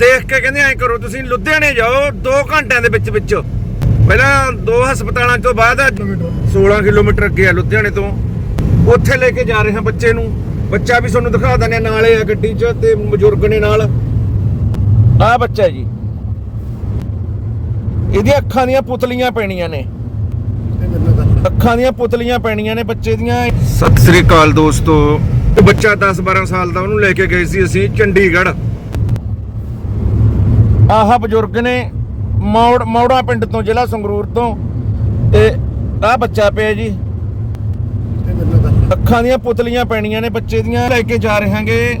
ਦੇਖ ਕੇ ਕਹਿੰਦੇ ਐਂ ਕਰੋ, ਤੁਸੀਂ ਲੁਧਿਆਣੇ ਜਾਓ 2 ਘੰਟਿਆਂ ਦੇ ਵਿੱਚ ਵਿੱਚ। ਪਹਿਲਾਂ ਦੋ ਹਸਪਤਾਲਾਂ ਤੋਂ ਬਾਅਦ 16 ਕਿਲੋਮੀਟਰ ਅੱਗੇ ਆ ਲੁਧਿਆਣੇ ਤੋਂ। ਉੱਥੇ ਲੈ ਕੇ ਜਾ ਰਹੇ ਹਾਂ ਬੱਚੇ ਨੂੰ। ਬੱਚਾ ਵੀ ਤੁਹਾਨੂੰ ਦਿਖਾ ਦਿੰਦੇ ਆ ਨਾਲੇ ਆ ਗੱਡੀ 'ਚ ਤੇ ਬਜ਼ੁਰਗ ਨੇ ਨਾਲ। ਆ ਬੱਚਾ ਜੀ। ਇਹਦੀਆਂ ਅੱਖਾਂ ਦੀਆਂ ਪੁਤਲੀਆਂ ਪੈਣੀਆਂ ਨੇ। ਅੱਖਾਂ ਦੀਆਂ ਪੁਤਲੀਆਂ ਪੈਣੀਆਂ ਨੇ ਬੱਚੇ ਦੀਆਂ। ਸਤਿ ਸ੍ਰੀ ਅਕਾਲ ਦੋਸਤੋ। ਬੱਚਾ 10 12 ਸਾਲ ਦਾ, ਉਹਨੂੰ ਲੈ ਕੇ ਗਏ ਸੀ ਅਸੀਂ ਚੰਡੀਗੜ੍ਹ। ਆਹ ਬਜ਼ੁਰਗ ਨੇ ਮੌੜ ਮੌੜਾ ਪਿੰਡ ਤੋਂ, ਜ਼ਿਲ੍ਹਾ ਸੰਗਰੂਰ ਤੋਂ। ਤੇ ਆਹ ਬੱਚਾ ਪਿਆ ਜੀ। ਅੱਖਾਂ ਦੀਆਂ ਪੁਤਲੀਆਂ ਪੈਣੀਆਂ ਨੇ ਬੱਚੇ ਦੀਆਂ। ਲੈ ਕੇ ਜਾ ਰਹੇ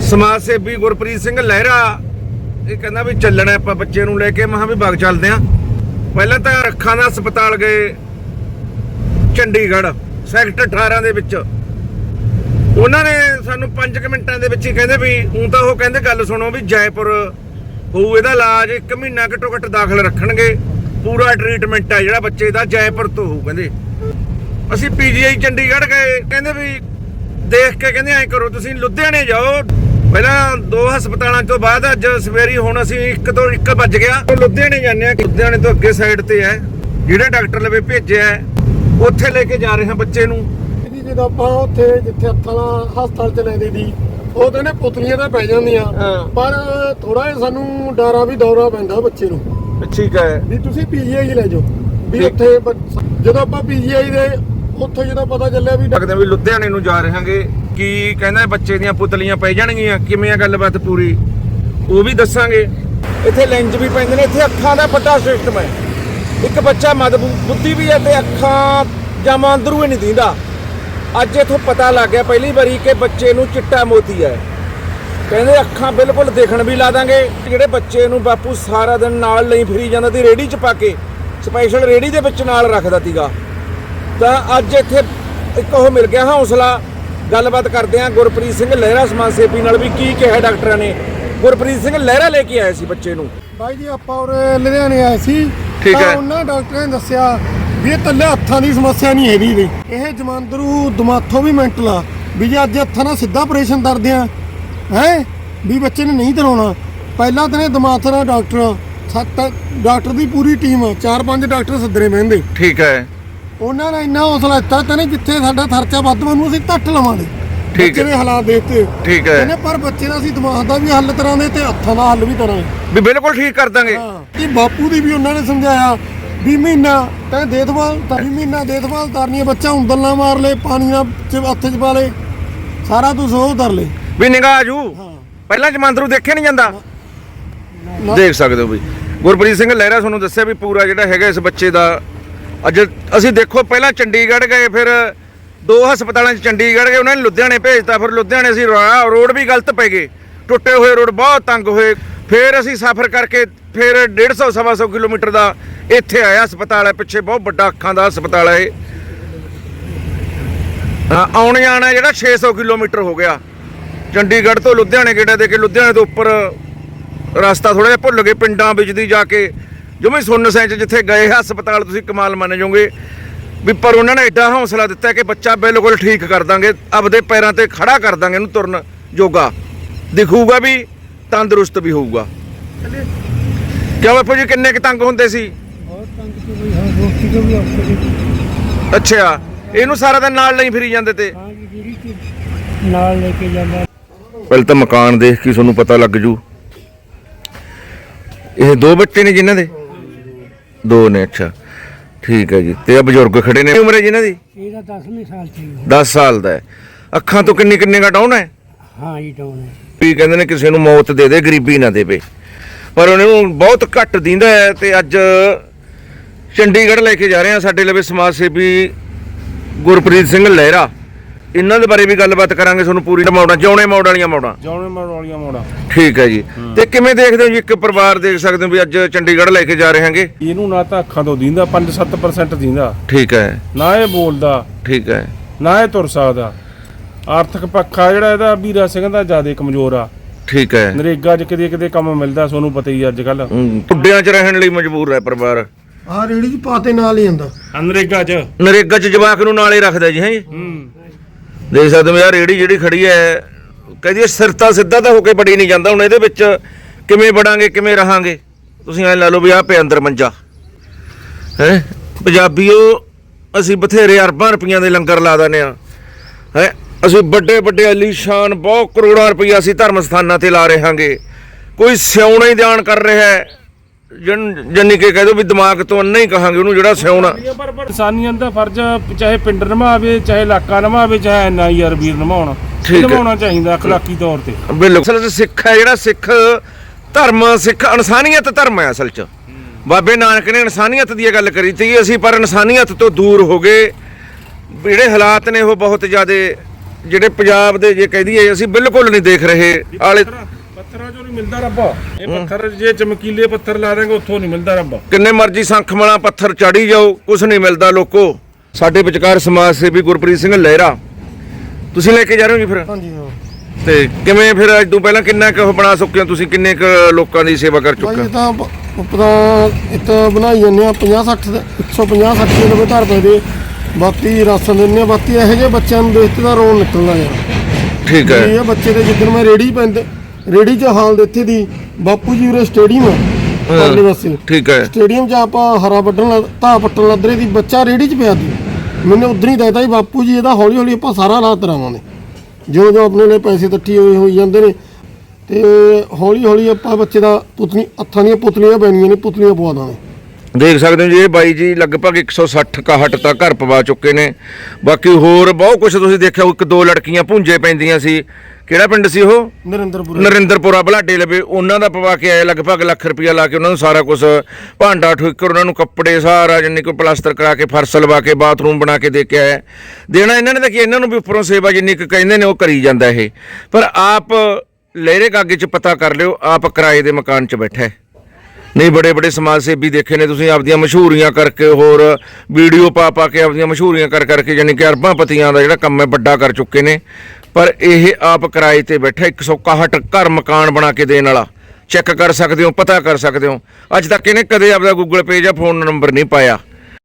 ਸਮਾਜ ਸੇਵੀ ਗੁਰਪ੍ਰੀਤ ਸਿੰਘ ਲਹਿਰਾ। ਇਹ ਕਹਿੰਦਾ ਵੀ ਚੱਲਣਾ ਆਪਾਂ ਬੱਚੇ ਨੂੰ ਲੈ ਕੇ। ਮਹਾਂ ਵੀ ਬਾਗ ਚੱਲਦੇ ਆਂ ਪਹਿਲਾਂ ਤਾਂ ਅੱਖਾਂ ਦਾ ਹਸਪਤਾਲ ਗਏ। ਚੰਡੀਗੜ੍ਹ, ਸੈਕਟਰ 18 ਦੇ ਵਿੱਚ। ਉਹਨਾਂ ਨੇ ਸਾਨੂੰ 5 ਮਿੰਟਾਂ ਦੇ ਵਿੱਚ ਹੀ ਕਹਿੰਦੇ ਵੀ ਹੁਣ ਤਾਂ ਉਹ ਕਹਿੰਦੇ, ਗੱਲ ਸੁਣੋ ਵੀ ਜੈਪੁਰ ਹੋਊ ਇਹਦਾ ਇਲਾਜ 1 ਮਹੀਨਾ ਘੱਟੋ ਘੱਟ ਦਾਖਲ ਰੱਖਣਗੇ। ਪੂਰਾ ਟ੍ਰੀਟਮੈਂਟ ਹੈ ਜਿਹੜਾ ਬੱਚੇ ਦਾ ਜੈਪੁਰ ਤੋਂ ਹੋਊ, ਕਹਿੰਦੇ। ਅਸੀਂ ਪੀਜੀਆਈ ਚੰਡੀਗੜ੍ਹ ਗਏ, ਕਹਿੰਦੇ ਵੀ ਦੇਖ ਕੇ ਕਹਿੰਦੇ ਐਂ ਕਰੋ, ਤੁਸੀਂ ਲੁਧਿਆਣੇ ਜਾਓ। ਪਹਿਲਾਂ ਦੋ ਹਸਪਤਾਲਾਂ ਤੋਂ ਬਾਅਦ ਅੱਜ ਸਵੇਰੀ ਹੁਣ ਅਸੀਂ ਇੱਕ ਤੋਂ ਇੱਕ ਵੱਜ ਗਿਆ। ਲੁਧਿਆਣੇ ਜਾਂਦੇ ਆ ਲੁਧਿਆਣੇ ਤੋਂ ਅੱਗੇ ਸਾਈਡ ਤੇ ਹੈ। ਜਿਹੜਾ ਡਾਕਟਰ ਲਵੇ ਭੇਜਿਆ ਉੱਥੇ ਲੈ ਕੇ ਜਾ ਰਹੇ ਹਾਂ ਬੱਚੇ ਨੂੰ। ਜਦੋਂ ਆਪਾਂ ਉੱਥੇ ਜਿੱਥੇ ਹੱਥਾਂ ਹਸਪਤਾਲ ਚ ਲੈਂਦੇ ਦੀ ਉਹ ਕਹਿੰਦੇ ਪੁਤਲੀਆਂ ਤਾਂ ਪੈ ਜਾਂਦੀਆਂ। ਹਾਂ। ਪਰ ਥੋੜਾ ਜਿਹਾ ਸਾਨੂੰ ਡਰਾ ਵੀ ਦੌਰਾ ਪੈਂਦਾ ਬੱਚੇ ਨੂੰ। ਠੀਕ ਹੈ। ਵੀ ਤੁਸੀਂ ਪੀਜੀਆਈ ਲੈ ਜਾਓ। ਵੀ ਠੀਕ। ਉੱਥੇ ਜਦੋਂ ਆਪਾਂ ਪੀਜੀਆਈ ਦੇ ਉੱਥੇ ਜਦੋਂ ਪਤਾ ਚੱਲਿਆ ਵੀ ਲੱਗਦੇ ਵੀ ਲੁਧਿਆਣੇ ਨੂੰ ਜਾ ਰਹੇ ਹਾਂਗੇ। ਕੀ ਕਹਿੰਦਾ ਬੱਚੇ ਦੀਆਂ ਪੁਤਲੀਆਂ ਪੈ ਜਾਣਗੀਆਂ? ਕਿਵੇਂ ਆ ਗੱਲਬਾਤ ਪੂਰੀ? ਉਹ ਵੀ ਦੱਸਾਂਗੇ। ਇੱਥੇ ਲੈਂਜ ਵੀ ਪੈਂਦੇ ਨੇ। ਇੱਥੇ ਅੱਖਾਂ ਦਾ ਵੱਡਾ ਸਿਸਟਮ ਹੈ। ਇੱਕ ਬੱਚਾ ਮਦ ਬੁੱਧੀ ਵੀ ਹੈ ਤੇ ਅੱਖਾਂ ਜਮਾਂ ਅੰਦਰੂ ਹੀ ਨਹੀਂ ਦਿੰਦਾ। ਅੱਜ ਇਥੋਂ ਪਤਾ ਲੱਗ ਗਿਆ ਪਹਿਲੀ ਵਾਰੀ ਕਿ ਬੱਚੇ ਨੂੰ ਚਿੱਟਾ ਮੋਤੀ ਹੈ। ਕਹਿੰਦੇ ਅੱਖਾਂ ਬਿਲਕੁਲ ਦੇਖਣ ਵੀ ਲਾ ਦਾਂਗੇ। ਜਿਹੜੇ ਬੱਚੇ ਨੂੰ ਬਾਪੂ ਸਾਰਾ ਦਿਨ ਨਾਲ ਲਈ ਫਿਰੀ ਜਾਂਦਾ ਸੀ ਰੇੜੀ 'ਚ ਪਾ ਕੇ ਸਪੈਸ਼ਲ ਰੇੜੀ ਦੇ ਵਿੱਚ ਨਾਲ ਰੱਖਦਾ ਸੀਗਾ ਤਾਂ ਅੱਜ ਇੱਥੇ ਇੱਕ ਉਹ ਮਿਲ ਗਿਆ ਹੌਸਲਾ। ਗੱਲਬਾਤ ਕਰਦੇ ਆ ਗੁਰਪ੍ਰੀਤ ਸਿੰਘ ਲਹਿਰਾ ਸਮਾਜ ਸੇਵੀ ਨਾਲ ਵੀ ਕੀ ਕਿਹਾ ਡਾਕਟਰਾਂ ਨੇ। ਗੁਰਪ੍ਰੀਤ ਸਿੰਘ ਲਹਿਰਾ ਲੈ ਕੇ ਆਏ ਸੀ ਬੱਚੇ ਨੂੰ। ਬਾਈ ਜੀ ਆਪਾਂ ਉਰੇ ਲੁਧਿਆਣੇ ਆਏ ਸੀ। ਠੀਕ ਤਾਂ ਹੈ। ਉਹਨਾਂ ਡਾਕਟਰਾਂ ਨੇ ਦੱਸਿਆ ਵੀ ਇਹ ਕੱਲੇ ਹੱਥਾਂ ਦੀ ਸਮੱਸਿਆ ਨਹੀਂ ਹੈਗੀ ਵੀ ਇਹ ਜਮਾਂਦਰੂ ਦਿਮਾਗੋਂ ਵੀ ਮੈਂਟਲ ਆ ਵੀ ਜੇ ਅੱਜ ਹੱਥਾਂ ਨਾਲ ਸਿੱਧਾ ਆਪਰੇਸ਼ਨ ਕਰਦੇ ਆ ਹੈ? ਵੀ ਬੱਚੇ ਨੇ ਨਹੀਂ ਦਰਾਉਣਾ ਪਹਿਲਾਂ ਤਾਂ ਇਹ ਦਿਮਾਗ ਦਾ ਡਾਕਟਰ ਸੱਤ ਡਾਕਟਰ ਦੀ ਪੂਰੀ ਟੀਮ ਚਾਰ ਪੰਜ ਡਾਕਟਰ ਸੱਦਰੇ ਮਹਿੰਦੇ ਠੀਕ ਹੈ। ਉਹਨਾਂ ਨੇ ਇੰਨਾ ਹੌਸਲਾ ਦਿੱਤਾ ਕਹਿੰਦੇ ਜਿੱਥੇ ਸਾਡਾ ਖਰਚਾ ਵੱਧ ਬਣੂ ਅਸੀਂ ਘੱਟ ਲਵਾਂਗੇ। ਠੀਕ ਹੈ। ਦੇ ਹਾਲਾਤ ਦੇਖਤੇ ਠੀਕ ਹੈ। ਕਹਿੰਦੇ ਪਰ ਬੱਚੇ ਦਾ ਅਸੀਂ ਦਿਮਾਗ ਦਾ ਵੀ ਹੱਲ ਕਰਾਂਗੇ ਤੇ ਹੱਥਾਂ ਦਾ ਹੱਲ ਵੀ ਕਰਾਂਗੇ। ਵੀ ਬਿਲਕੁਲ ਠੀਕ ਕਰ ਦਾਂਗੇ। ਹਾਂ। ਤੇ ਬਾਪੂ ਦੀ ਵੀ ਉਹਨਾਂ ਨੇ ਸਮਝਾਇਆ ਵੀ ਮਹੀਨਾ ਤੈਂ ਦੇਖਭਾਲ ਤਾਂ ਵੀ ਮਹੀਨਾ ਦੇਖਭਾਲ ਕਰਨੀ ਹੈ ਬੱਚਾ ਉਂਦਲ ਨਾ ਮਾਰ ਲੇ ਪਾਣੀ ਨਾਲ ਚ ਹੱਥ ਚ ਪਾ ਲੇ ਸਾਰਾ ਤੂੰ ਸੋਹ ਕਰ ਲੇ। ਵੀ ਨਿਗਾਹ ਜੂ। ਪਹਿਲਾਂ ਜਮਾਂਦਰੂ ਦੇਖਿਆ ਨਹੀਂ ਜਾਂਦਾ। ਨਾ- ਦੇਖ ਸਕਦੇ ਹੋ ਵੀ ਗੁਰਪ੍ਰੀਤ ਸਿੰਘ ਲਹਿਰਾ ਤੁਹਾਨੂੰ ਦੱਸਿਆ ਵੀ ਪੂਰਾ ਜਿਹੜਾ ਹੈਗਾ ਇਸ ਬੱਚੇ ਦਾ ਅੱਜ ਅਸੀਂ ਦੇਖੋ ਪਹਿਲਾਂ ਚੰਡੀਗੜ੍ਹ ਗਏ ਫਿਰ ਦੋ ਹਸਪਤਾਲਾਂ 'ਚ ਚੰਡੀਗੜ੍ਹ ਗਏ ਉਹਨਾਂ ਨੇ ਲੁਧਿਆਣੇ ਭੇਜਤਾ ਫਿਰ ਲੁਧਿਆਣੇ ਅਸੀਂ ਰਾ- ਰੋਡ ਵੀ ਗਲਤ ਪੈ ਗਏ। ਟੁੱਟੇ ਹੋਏ ਰੋਡ ਬਹੁਤ ਤੰਗ ਹੋਏ। ਫਿਰ ਅਸੀਂ ਸਫ਼ਰ ਕਰਕੇ ਫਿਰ 150 ਸਵਾ ਸੌ ਕਿਲੋਮੀਟਰ ਦਾ ਇੱਥੇ ਆਇਆ ਹਸਪਤਾਲ ਹੈ, ਪਿੱਛੇ ਬਹੁਤ ਵੱਡਾ ਅੱਖਾਂ ਦਾ ਹਸਪਤਾਲ ਹੈ ਇਹ। ਆਉਣ ਜਾਣਾ ਜਿਹੜਾ 600 ਕਿਲੋਮੀਟਰ ਹੋ ਗਿਆ। ਚੰਡੀਗੜ੍ਹ ਤੋਂ ਲੁਧਿਆਣੇ ਗੇੜਾ ਦੇ ਕੇ ਲੁਧਿਆਣੇ ਤੋਂ ਉੱਪਰ ਰਸਤਾ ਥੋੜਾ ਜਿਹਾ ਭੁੱਲ ਗਏ, ਪਿੰਡਾਂ ਵਿੱਚ ਦੀ ਜਾ ਕੇ। ਜਿਵੇਂ ਸੁੰਨ ਸੈਂਚ ਜਿੱਥੇ ਗਏ ਹਸਪਤਾਲ ਤੁਸੀਂ ਕਮਾਲ ਮੰਨ ਜਾਓਗੇ। ਵੀ ਪਰ ਉਹਨਾਂ ਨੇ ਐਡਾ ਹੌਸਲਾ ਦਿੱਤਾ ਕਿ ਬੱਚਾ ਬਿਲਕੁਲ ਠੀਕ ਕਰ ਦਾਂਗੇ, ਆਪਦੇ ਪੈਰਾਂ ਤੇ ਖੜਾ ਕਰ ਦਾਂਗੇ ਇਹਨੂੰ ਤੁਰਨ ਜੋਗਾ। ਦਿਖੂਗਾ ਵੀ, ਤੰਦਰੁਸਤ ਵੀ ਹੋਊਗਾ। ਕਿਉਂ ਬਾਪੂ ਜੀ ਕਿੰਨੇ ਕੁ ਤੰਗ ਹੁੰਦੇ ਸੀ? ਬਹੁਤ ਤੰਗ ਤੋਂ ਵੀ ਹਾਂ ਦੋਸਤੀ ਤੋਂ ਵੀ ਔਖੇ ਅੱਛਾ ਇਹਨੂੰ ਸਾਰਾ ਦਿਨ ਨਾਲ ਲਈ ਫਿਰੀ ਜਾਂਦੇ ਤੇ? ਹਾਂ ਜੀ ਜਿਹੜੀ ਨਾਲ ਲੈ ਕੇ ਜਾਂਦਾ। ਪਹਿਲਾਂ ਤਾਂ ਮਕਾਨ ਦੇਖ ਕੇ ਤੁਹਾਨੂੰ ਪਤਾ ਲੱਗ ਜੂ। ਇਹ ਦੋ ਬੱਚੇ ਨੇ ਜਿਨ੍ਹਾਂ ਦੇ? ਦੋ ਨੇ ਅੱਛਾ। ਠੀਕ ਹੈ ਜੀ। ਤੇ ਆ ਬਜ਼ੁਰਗ ਖੜੇ ਨੇ। ਉਮਰ ਹੈ ਜਿਨ੍ਹਾਂ ਦੀ? ਇਹਦਾ 10ਵੇਂ ਸਾਲ ਚ 10 ਸਾਲ ਦਾ ਹੈ। ਅੱਖਾਂ ਤੋਂ ਕਿੰਨੀ ਕਿੰਨੇ ਦਾ ਡਾਊਨ ਹੈ? ਹਾਂ ਜੀ ਡਾਉਨ ਹੈ। ਵੀ ਕਹਿੰਦੇ ਨੇ ਕਿਸੇ ਨੂੰ ਮੌਤ ਦੇ ਦੇ ਗਰੀਬੀ ਨਾ ਦੇਵੇ। ਪਰ ਉਹਨਾਂ ਬਹੁਤ ਘੱਟ ਦਿੰਦਾ ਹੈ ਤੇ ਅੱਜ ਚੰਡੀਗੜ੍ਹ ਲੈ ਕੇ ਜਾ ਰਹੇ ਆ ਸਾਡੇ ਲਵੇ ਸਮਾਜ ਸੇਵੀ ਗੁਰਪ੍ਰੀਤ ਸਿੰਘ ਲਹਿਰਾ। ਇਹਨਾਂ ਦੇ ਬਾਰੇ ਵੀ ਗੱਲਬਾਤ ਕਰਾਂਗੇ ਤੁਹਾਨੂੰ ਪੂਰੀ ਮੌੜਾਂ ਜਿਉਣੇ ਮੌੜ ਵਾਲੀਆਂ ਮੌੜਾਂ। ਜੌਣੇ ਮਾਰ ਵਾਲੀਆਂ ਮੋੜਾ। ਠੀਕ ਹੈ ਜੀ। ਤੇ ਕਿਵੇਂ ਦੇਖਦੇ ਹੋ ਜੀ? ਇੱਕ ਪਰਿਵਾਰ ਦੇਖ ਸਕਦੇ ਹੋ ਵੀ ਅੱਜ ਚੰਡੀਗੜ੍ਹ ਲੈ ਕੇ ਜਾ ਰਹੇ ਹਾਂਗੇ। ਇਹਨੂੰ ਨਾ ਤਾਂ ਅੱਖਾਂ ਤੋਂ ਦੀਂਦਾ 5-7% ਦੀਂਦਾ। ਠੀਕ ਹੈ। ਨਾ ਇਹ ਬੋਲਦਾ। ਠੀਕ ਹੈ। ਨਾ ਇਹ ਤੁਰ ਸਕਦਾ। ਆਰਥਿਕ ਪੱਖਾ ਜਿਹੜਾ ਇਹਦਾ ਵੀਰਾ ਸਿੰਘ ਦਾ ਜ਼ਿਆਦਾ ਕਮਜ਼ੋਰ ਆ। ਠੀਕ ਹੈ। ਨਰੇਗਾ 'ਚ ਕਿਤੇ ਕਿਤੇ ਕੰਮ ਮਿਲਦਾ ਤੁਹਾਨੂੰ ਪਤਾ ਹੀ ਅੱਜ ਕੱਲ ਟੁੱਡਿਆਂ 'ਚ ਰਹਿਣ ਲਈ ਮਜਬੂਰ ਹੈ ਪਰਿਵਾਰ। ਆਹ ਰੇੜੀ ਚ ਪਾਤੇ ਨਾਲ ਹੀ ਜਾਂਦਾ ਨਰੇਗਾ 'ਚ। ਨਰੇਗਾ 'ਚ ਜਵਾਕ ਨੂੰ ਨਾਲੇ ਰੱਖਦਾ ਜੀ ਹੈ ਜੀ? ਹੂੰ। ਦੇਖ ਸਕਦੇ ਹੋ ਯਾਰ ਰੇੜੀ ਜਿਹੜੀ ਖੜੀ ਹੈ ਕਹਿੰਦੀ ਸਿਰ ਤਾਂ ਸਿੱਧਾ ਤਾਂ ਹੋ ਕੇ ਬੜੀ ਨਹੀਂ ਜਾਂਦਾ ਹੁਣ ਇਹਦੇ ਵਿੱਚ ਕਿਵੇਂ ਬੜਾਂਗੇ ਕਿਵੇਂ ਰਹਾਂਗੇ? ਤੁਸੀਂ ਐ ਲਾ ਲਓ ਵੀ ਆ ਪਿਆ ਅੰਦਰ ਮੰਜਾ। ਹੈ? ਪੰਜਾਬੀਓ ਅਸੀਂ ਬਥੇਰੇ ਅਰਬਾਂ ਰੁਪਈਆਂ ਦੇ ਲੰਗਰ ਲਾ ਦਿੰਦੇ ਆ ਹੈ? ਅਸੀਂ ਵੱਡੇ ਵੱਡੇ ਆਲੀਸ਼ਾਨ ਬਹੁਤ ਕਰੋੜਾਂ ਰੁਪਈਆ ਅਸੀਂ ਧਰਮ ਸਥਾਨਾਂ ਤੇ ਲਾ ਰਹੇ ਹਾਂਗੇ ਕੋਈ ਸਿਉਣਾ ਹੀ ਦਾਨ ਕਰ ਰਿਹਾ ਹੈ। ਜਨ ਕੇ ਕਹਿ ਦੋ ਵੀ ਦਿਮਾਗ ਤੋਂ ਅੰਨਾ ਹੀ ਕਹਾਂਗੇ ਉਹਨੂੰ ਜਿਹੜਾ ਸਿਉਣਾ। ਇਨਸਾਨੀਅਤ ਦਾ ਫਰਜ਼ ਚਾਹੇ ਪਿੰਡ ਨਿਭਾਵੇ ਚਾਹੇ ਇਲਾਕਾ ਨਿਭਾਵੇ ਚਾਹੇ ਐਨਆਈਆਰ ਵੀਰ ਹੈ। ਨਿਭਾਉਣਾ ਚਾਹੀਦਾ ਅਖਲਾਕੀ ਤੌਰ ਤੇ। ਬਿਲਕੁਲ। ਸਿੱਖ ਹੈ ਜਿਹੜਾ ਸਿੱਖ ਧਰਮ ਸਿੱਖ ਇਨਸਾਨੀਅਤ ਧਰਮ ਹੈ ਅਸਲ 'ਚ। ਬਾਬੇ ਨਾਨਕ ਨੇ ਇਨਸਾਨੀਅਤ ਦੀ ਗੱਲ ਕਰੀ ਤੀ ਅਸੀਂ ਪਰ ਇਨਸਾਨੀਅਤ ਤੋਂ ਦੂਰ ਹੋ ਗਏ। ਜਿਹੜੇ ਹਾਲਾਤ ਨੇ ਉਹ ਬਹੁਤ ਜ਼ਿਆਦੇ ਜਿਹੜੇ ਪੰਜਾਬ ਦੇ ਜੇ ਕਹਿ ਦਈਏ ਅਸੀਂ ਬਿਲਕੁਲ ਨਹੀਂ ਦੇਖ ਰਹੇ। ਆਲੇ ਪੱਥਰਾਂ ਚੋਂ ਨਹੀਂ ਮਿਲਦਾ ਰੱਬ। ਇਹ ਪੱਥਰ ਜੇ ਚਮਕੀਲੇ ਪੱਥਰ ਲਾ ਦੇਂਗੇ ਉੱਥੋਂ ਨਹੀਂ ਮਿਲਦਾ ਰੱਬ। ਕਿੰਨੇ ਮਰਜ਼ੀ ਸੰਖ ਮਲਾ ਪੱਥਰ ਚਾੜੀ ਜਾਓ ਕੁਝ ਨਹੀਂ ਮਿਲਦਾ ਲੋਕੋ। ਸਾਡੇ ਵਿਚਕਾਰ ਸਮਾਜ ਸੇਵੀ ਗੁਰਪ੍ਰੀਤ ਸਿੰਘ ਲਹਿਰਾ। ਤੁਸੀਂ ਲੈ ਕੇ ਜਾ ਰਹੇ ਹੋ ਜੀ ਫਿਰ? ਹਾਂਜੀ ਹਾਂ। ਤੇ ਕਿਵੇਂ ਫਿਰ ਅੱਜ ਤੋਂ ਪਹਿਲਾਂ ਕਿੰਨਾ ਕੁ ਬਣਾ ਚੁੱਕੇ ਹੋ ਤੁਸੀਂ? ਕਿੰਨੇ ਕੁ ਲੋਕਾਂ ਦੀ ਸੇਵਾ ਕਰ ਭਾਈ ਚੁੱਕੇ ਇਹ ਤਾਂ ਆਪਣਾ ਇੱਥੇ ਬਣਾਈ ਜਾਂਦੇ ਆ 50 60 ਦੇ 150 60 ਦੇ ਨਵੇਂ ਧਰ ਪਏ ਦੇ ਬਾਕੀ ਰਾਸ਼ਨ ਦਿੰਦੇ ਆ ਬਾਕੀ ਇਹੋ ਜਿਹੇ ਬੱਚਿਆਂ ਨੂੰ ਦੇਖ ਕੇ ਤਾਂ ਰੋਣ ਨਿਕਲਣਾ ਯਾਰ ਠੀਕ ਹੈ। ਇਹ ਬੱਚੇ ਦੇ ਜਿੱਦਣ ਮੈਂ ਰੇੜੀ ਪੈਂਦੇ ਰੇੜੀ 'ਚ ਹਾਲ ਦੇ ਇੱਥੇ ਦੀ ਬਾਪੂ ਜੀ ਉਰੇ ਸਟੇਡੀਅਮ ਆ ਪਰਲੇ ਪਾਸੇ ਠੀਕ ਹੈ। ਸਟੇਡੀਅਮ 'ਚ ਆਪਾਂ ਹਰਾ ਵੱਢਣ ਲੱਗ- ਧਾਹ ਪੱਟਣ ਲੱਦਰੇ ਦੀ ਬੱਚਾ ਰੇੜੀ 'ਚ ਪਿਆ ਦੀ ਮੈਨੂੰ ਉਧਰ ਹੀ ਦੇਤਾ ਜੀ ਬਾਪੂ ਜੀ ਇਹਦਾ ਹੌਲੀ ਹੌਲੀ ਆਪਾਂ ਸਾਰਾ ਹਾਲਾਤ ਕਰਾਵਾਂਗੇ ਜਿਉਂ ਜਿਉਂ ਆਪਣੇ ਲਈ ਪੈਸੇ ਇਕੱਠੇ ਹੋਏ ਹੋਈ ਜਾਂਦੇ ਨੇ। ਤੇ ਹੌਲੀ ਹੌਲੀ ਆਪਾਂ ਬੱਚੇ ਦਾ ਪੁਤਲੀ ਹੱਥਾਂ ਦੀਆਂ ਪੁਤਲੀਆਂ ਪੈਣੀਆਂ ਨੇ ਪੁਤਲੀਆਂ ਪਵਾ ਦਾਂਗੇ। ਦੇਖ ਸਕਦੇ ਹੋ ਜੀ ਇਹ ਬਾਈ ਜੀ ਲਗਭਗ 160 61 ਤਾਂ ਘਰ ਪਵਾ ਚੁੱਕੇ ਨੇ। ਬਾਕੀ ਹੋਰ ਬਹੁਤ ਕੁਝ ਤੁਸੀਂ ਦੇਖਿਆ ਇੱਕ ਦੋ ਲੜਕੀਆਂ ਭੁੰਜੇ ਪੈਂਦੀਆਂ ਸੀ। ਕਿਹੜਾ ਪਿੰਡ ਸੀ ਉਹ? ਨਰਿੰਦਰਪੁਰ। ਨਰਿੰਦਰਪੁਰਾ ਬਲਾਡੇ ਲਵੇ ਉਹਨਾਂ ਦਾ ਪਵਾ ਕੇ ਆਏ ਲਗਭਗ ਲੱਖ ਰੁਪਇਆ ਲਾ ਕੇ ਉਹਨਾਂ ਨੂੰ ਸਾਰਾ ਕੁਝ ਭਾਂਡਾ ਠੋਕਰ ਉਹਨਾਂ ਨੂੰ ਕੱਪੜੇ ਸਾਰਾ ਜਿੰਨੀ ਕੋਈ ਪਲਾਸਟਰ ਕਰਾ ਕੇ ਫਰਸ਼ ਲਵਾ ਕੇ ਬਾਥਰੂਮ ਬਣਾ ਕੇ ਦੇ ਕੇ ਆਇਆ। ਦੇਣਾ ਇਹਨਾਂ ਨੇ ਤਾਂ ਕੀ ਇਹਨਾਂ ਨੂੰ ਵੀ ਉੱਪਰੋਂ ਸੇਵਾ ਜਿੰਨੀ ਕੁ ਕਹਿੰਦੇ ਨੇ ਉਹ ਕਰੀ ਜਾਂਦਾ ਇਹ। ਪਰ ਆਪ ਲਹਿਰੇ ਕਾਗੇ ਚ ਪਤਾ ਕਰ ਲਿਓ ਆਪ ਕਿਰਾਏ ਦੇ ਮਕਾਨ 'ਚ ਬੈਠਾ ਹੈ। ਨਹੀਂ, ਬੜੇ ਬੜੇ ਸਮਾਜ ਸੇਵੀ ਦੇਖੇ ਨੇ ਤੁਸੀਂ ਆਪਦੀਆਂ ਮਸ਼ਹੂਰੀਆਂ ਕਰਕੇ, ਹੋਰ ਵੀਡੀਓ ਪਾ ਪਾ ਕੇ ਆਪਦੀਆਂ ਮਸ਼ਹੂਰੀਆਂ ਕਰ ਕਰਕੇ, ਯਾਨੀ ਕਿ ਅਰਬਾਂ ਪਤੀਆਂ ਦਾ ਜਿਹੜਾ ਕੰਮ ਹੈ, ਵੱਡਾ ਕਰ ਚੁੱਕੇ ਨੇ। ਪਰ ਇਹ ਆਪ ਕਿਰਾਏ ਤੇ ਬੈਠਾ 161 ਘਰ ਮਕਾਨ ਬਣਾ ਕੇ ਦੇਣ ਵਾਲਾ। ਚੈੱਕ ਕਰ ਸਕਦੇ ਹੋ, ਪਤਾ ਕਰ ਸਕਦੇ ਹੋ। ਅੱਜ ਤੱਕ ਇਹਨੇ ਕਦੇ ਆਪਦਾ ਗੂਗਲ ਪੇ ਜਾਂ ਫੋਨ ਨੰਬਰ ਨਹੀਂ ਪਾਇਆ।